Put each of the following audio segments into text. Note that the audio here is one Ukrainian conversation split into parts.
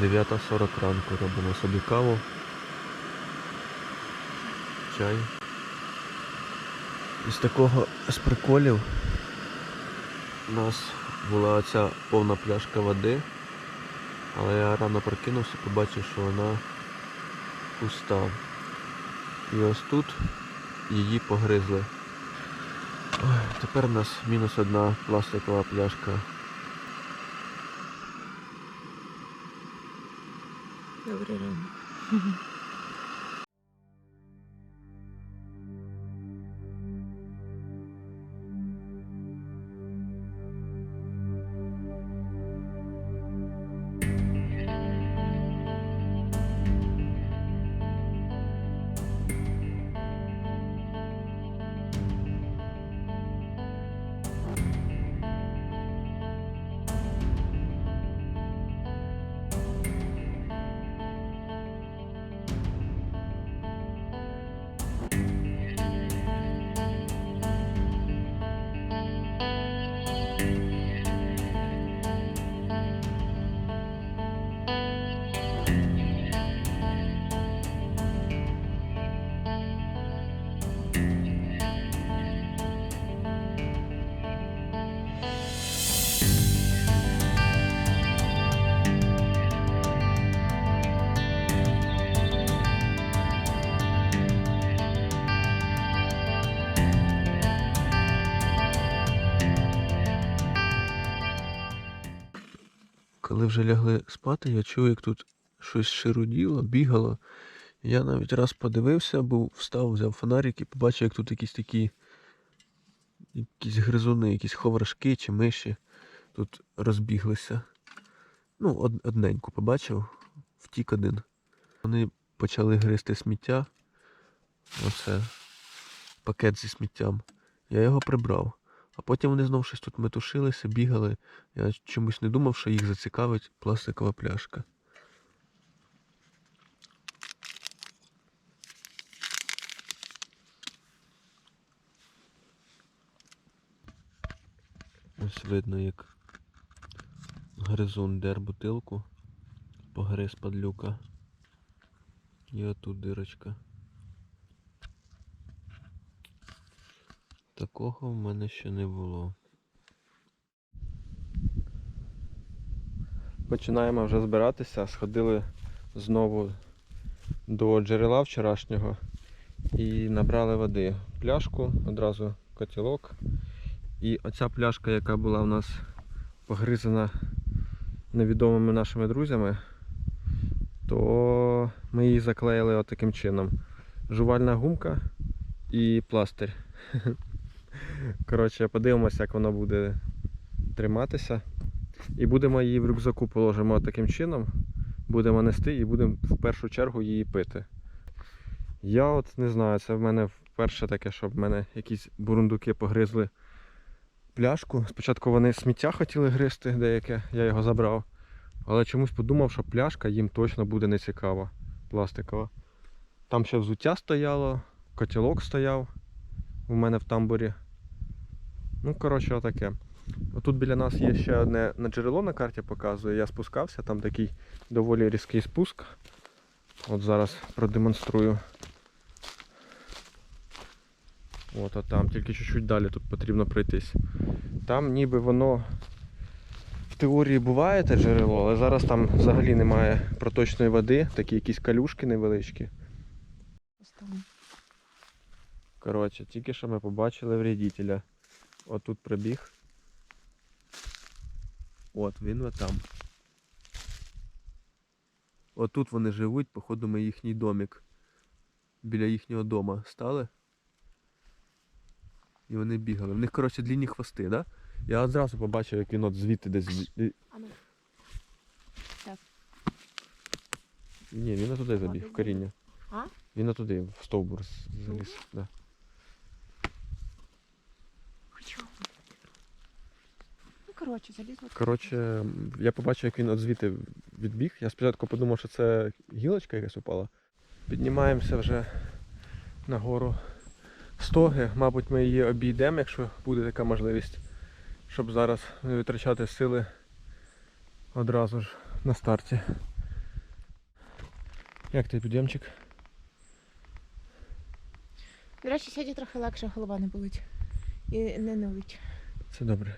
9.40 ранку робимо собі каву. Чай. Із такого з приколів у нас була оця повна пляшка води, але я рано прокинувся, побачив, що вона пуста. І ось тут її погризли. Ой, тепер у нас мінус одна пластикова пляшка. put it in. Коли вже лягли спати, я чув, як тут щось шируділо, бігало. Я навіть раз подивився, був, встав, взяв фонарик і побачив, як тут якісь такі якісь гризуни, якісь ховрашки чи миші тут розбіглися. Ну, од, одненьку побачив, втік один. Вони почали гризти сміття. Оце пакет зі сміттям. Я його прибрав. А потім вони знов щось тут метушилися, бігали. Я чомусь не думав, що їх зацікавить пластикова пляшка. Ось видно, як гризун дер бутилку, погриз падлюка. І отут дирочка. Такого в мене ще не було. Починаємо вже збиратися. Сходили знову до джерела вчорашнього і набрали води. Пляшку, одразу котілок. І оця пляшка, яка була у нас погризана невідомими нашими друзями, то ми її заклеїли отаким чином. Жувальна гумка і пластир. Коротше, подивимося, як воно буде триматися. І будемо її в рюкзаку положимо таким чином. Будемо нести і будемо в першу чергу її пити. Я от не знаю, це в мене вперше таке, щоб в мене якісь бурундуки погризли пляшку. Спочатку вони сміття хотіли гризти деяке, я його забрав. Але чомусь подумав, що пляшка їм точно буде не цікава, пластикова. Там ще взуття стояло, котілок стояв у мене в тамбурі. Ну, коротше, отаке. Отут біля нас є ще одне на джерело на карті показує. Я спускався, там такий доволі різкий спуск. От зараз продемонструю. От, а там, тільки чуть-чуть далі тут потрібно пройтись. Там ніби воно в теорії буває те джерело, але зараз там взагалі немає проточної води, такі якісь калюшки невеличкі. Коротше, тільки що ми побачили вредителя. Отут прибіг. От, він отам. Отут вони живуть, походу ми їхній домик. Біля їхнього дома стали. І вони бігали. В них, коротше, длінні хвости, да? Я одразу побачив, як він от звідти десь. Ні, він туди забіг, в коріння. А? Він туди, в стовбур заліз. Да. Хочу. Ну, коротше, залізла. Коротше, я побачив, як він от звідти відбіг. Я спочатку подумав, що це гілочка якась упала. Піднімаємося вже нагору стоги. Мабуть, ми її обійдемо, якщо буде така можливість, щоб зараз не витрачати сили одразу ж на старті. Як ти підйомчик? До речі, сьогодні трохи легше голова не болить. І не нулить. Це добре.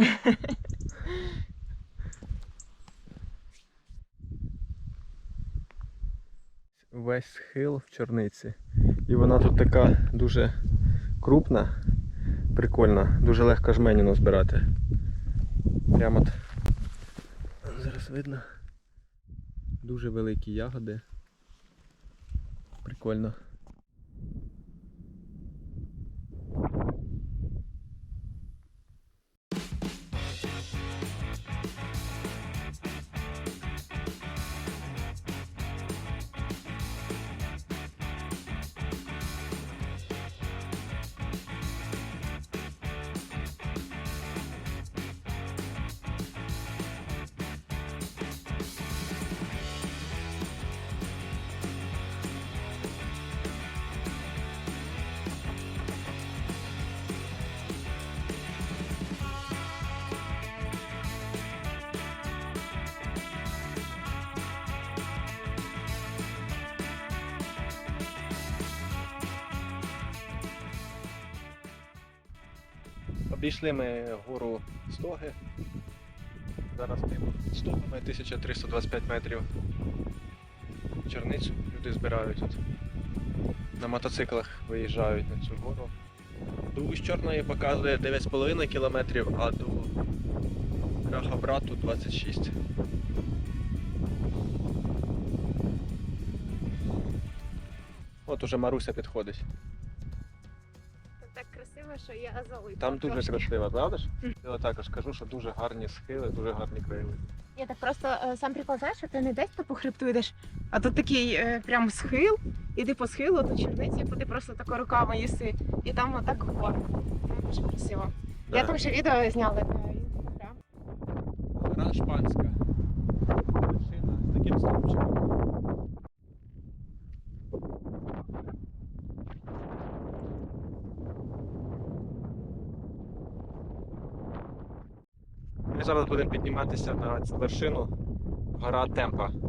Весь схил в чорниці. І вона тут така дуже крупна, прикольна, дуже легко жменю назбирати. Прямо от. Зараз видно. Дуже великі ягоди. Прикольно. Обійшли ми гору Стоги. Зараз тим стопами 1325 метрів. Черницю люди збирають тут. На мотоциклах виїжджають на цю гору. Усть Чорної показує 9,5 кілометрів, а до Крахобрату 26. От уже Маруся підходить. Що я залипла. Там дуже трошки. красиво, правда ж? Я також кажу, що дуже гарні схили, дуже гарні краєвиди. Ні, так просто е, сам прикол, знаєш, що ти не десь по хребту йдеш, а тут такий е, прям схил, іди по схилу, тут черниці, яку ти просто тако руками їси. І там отак гор. Дуже красиво. Я Да. там ще відео зняла на інстаграм. Гора Шпанська. Вершина з таким стовпчиком. Зараз будемо підніматися на цю вершину гора Темпа.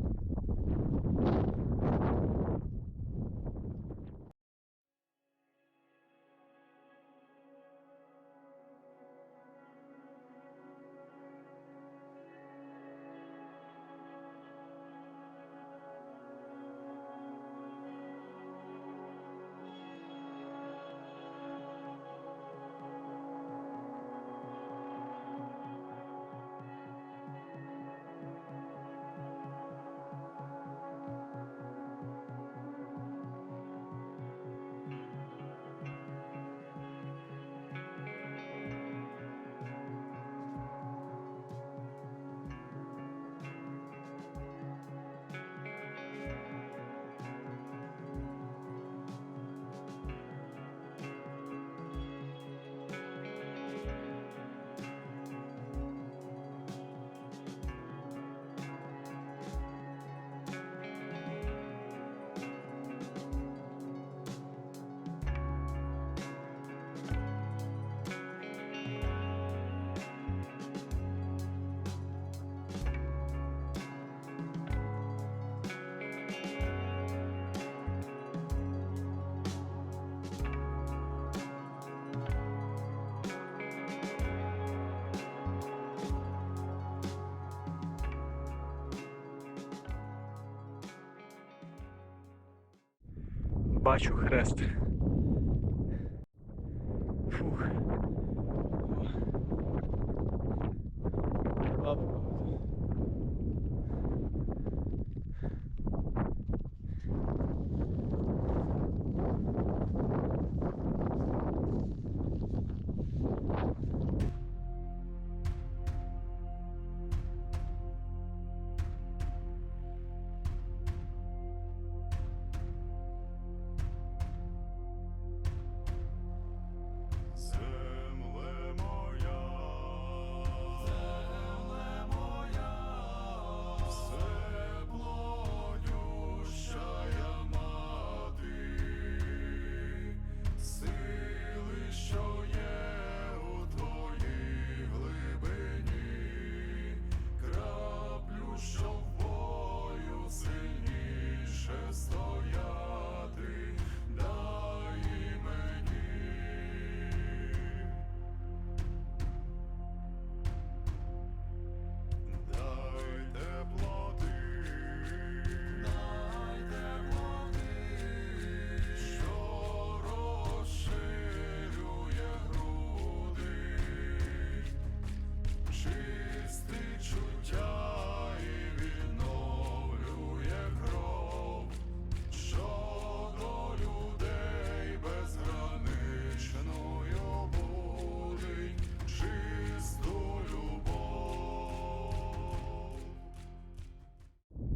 Бачу хрест.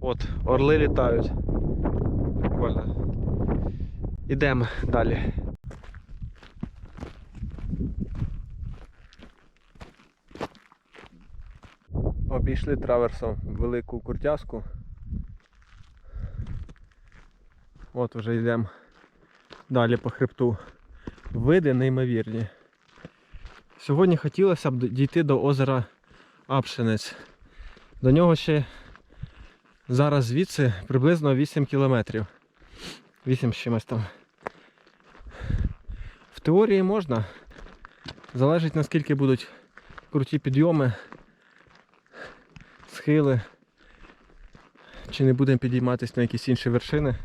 От, орли літають. Прикольно. Ідемо далі. Обійшли траверсом велику куртязку. От вже йдемо далі по хребту. Види неймовірні. Сьогодні хотілося б дійти до озера Апшинець. До нього ще зараз звідси приблизно 8 кілометрів. 8 з чимось там. В теорії можна. Залежить наскільки будуть круті підйоми, схили. Чи не будемо підійматися на якісь інші вершини.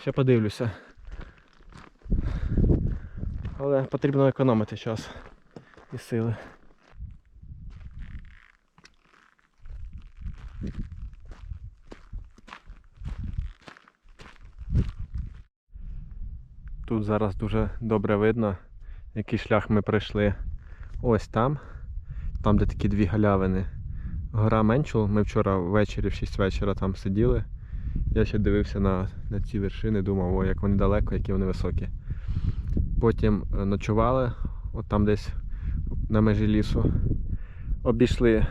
Ще подивлюся. Але потрібно економити час і сили. Тут зараз дуже добре видно, який шлях ми пройшли. Ось там, там де такі дві галявини. Гора Менчул. Ми вчора ввечері в 6 вечора там сиділи. Я ще дивився на, на ці вершини, думав, о, як вони далеко, які вони високі. Потім е, ночували, от там десь на межі лісу. Обійшли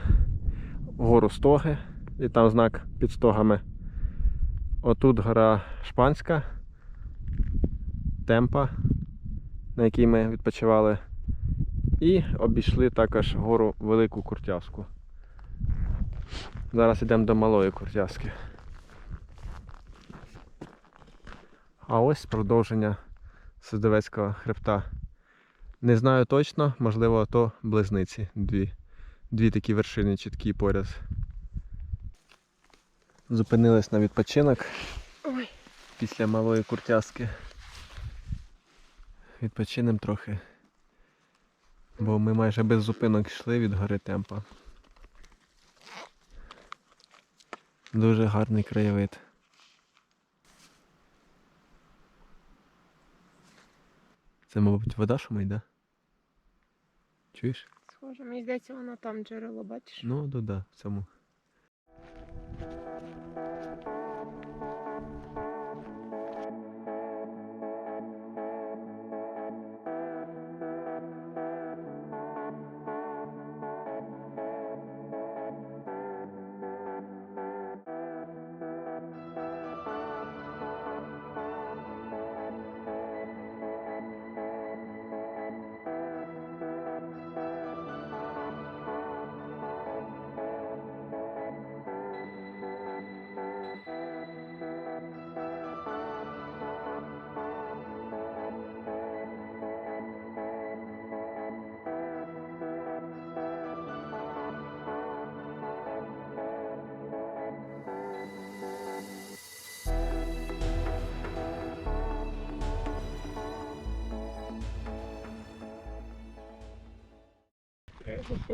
гору Стоги, і там знак під стогами. Отут гора Шпанська, темпа, на якій ми відпочивали. І обійшли також гору Велику Куртязку. Зараз йдемо до малої Куртязки. А ось продовження Сидовецького хребта. Не знаю точно, можливо, то близниці. Дві. Дві такі вершини чіткі поряд. Зупинились на відпочинок Ой, після малої куртязки. Відпочинемо трохи. Бо ми майже без зупинок йшли від гори темпа. Дуже гарний краєвид. Це, мабуть, вода шумить, да? Чуєш? схоже, мені здається, воно там джерело, бачиш? Ну, да, да, в цьому.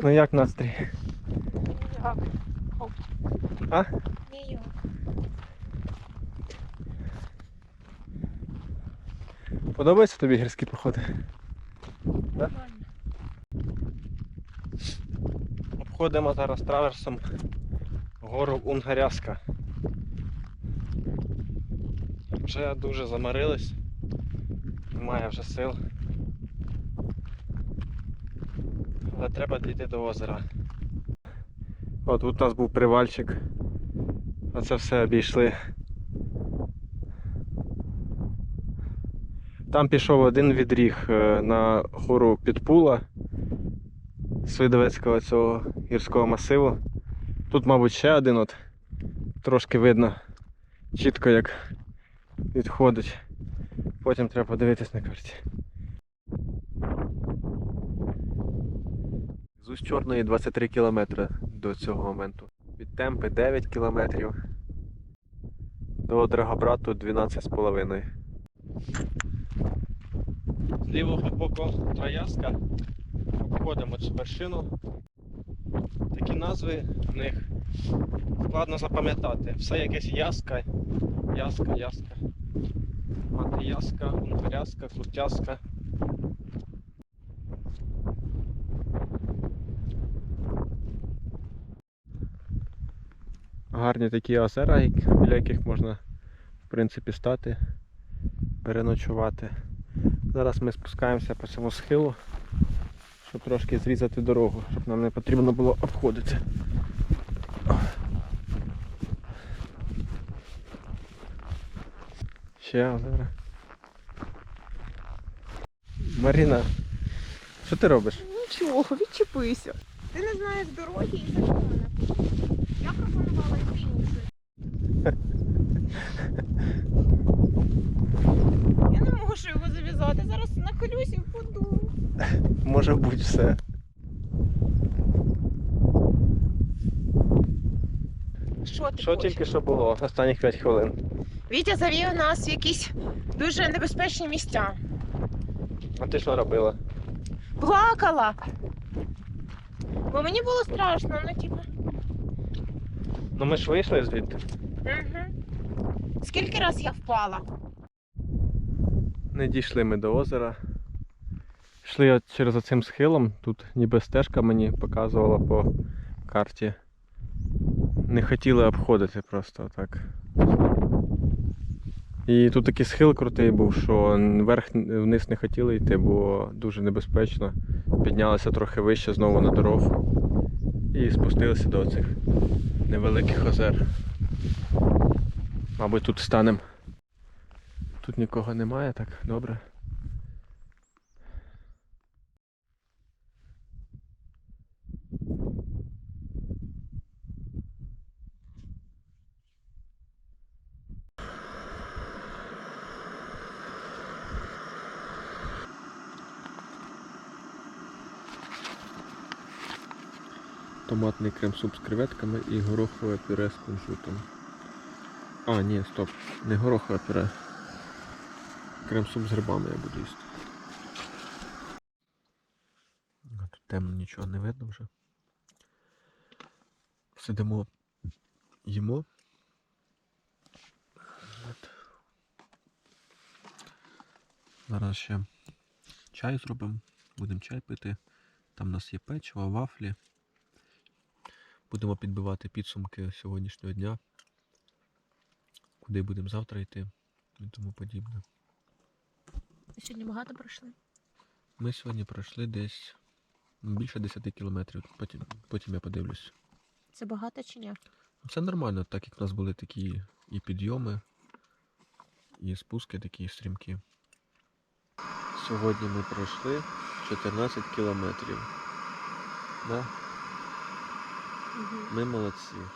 Ну як настрій? Як? А? Ніяк. Подобаються тобі гірські походи? Нормально. Обходимо зараз траверсом гору Унгаряска. Вже дуже замарились. Немає вже сил. Але треба дійти до озера. От тут у нас був привальчик. Оце все обійшли. Там пішов один відріг е, на гору Підпула з видовецького цього гірського масиву. Тут, мабуть, ще один от трошки видно чітко як відходить. Потім треба подивитись на карті. З Чорної 23 кілометри до цього моменту. Від темпи 9 кілометрів. До Драгобрату 12,5. З лівого боку Трояска обходимо цю вершину. Такі назви в них складно запам'ятати. Все якесь яска, яска, яска. Мати яска, унгаряска, куртяска. Гарні такі озера, біля яких можна в принципі стати, переночувати. Зараз ми спускаємося по цьому схилу, щоб трошки зрізати дорогу, щоб нам не потрібно було обходити. Ще озера. Маріна, що ти робиш? Нічого, відчепися. Ти не знаєш дороги і закони. Я не можу його зав'язати. Зараз нахилюсь і впаду. Може бути все. Що ти Що хочеш? тільки що було останніх 5 хвилин. Вітя завів нас в якісь дуже небезпечні місця. А ти що робила? Плакала. Бо мені було страшно, ну типу. Ну ми ж вийшли звідти. Угу. Скільки раз я впала? Не дійшли ми до озера. Йшли от через оцим схилом, тут ніби стежка мені показувала по карті. Не хотіли обходити просто так. І тут такий схил крутий був, що вверх вниз не хотіли йти, бо дуже небезпечно. Піднялися трохи вище знову на дорогу і спустилися до цих невеликих озер. Мабуть, тут станемо. Тут нікого немає, так добре. Томатний крем-суп з креветками і горохове пюре з кунжутом. А, ні, стоп, не горохове пюре. Крем-суп з грибами я буду їсти. Тут темно нічого не видно вже. Сидимо, їмо. Зараз ще чай зробимо. Будемо чай пити. Там у нас є печиво, вафлі. Будемо підбивати підсумки сьогоднішнього дня. Куди будемо завтра йти і тому подібне. Сьогодні багато пройшли. Ми сьогодні пройшли десь більше 10 кілометрів. Потім, потім я подивлюсь. Це багато чи ні? Це нормально, так як в нас були такі і підйоми, і спуски такі стрімкі. Сьогодні ми пройшли 14 кілометрів. Да? Ми молодці.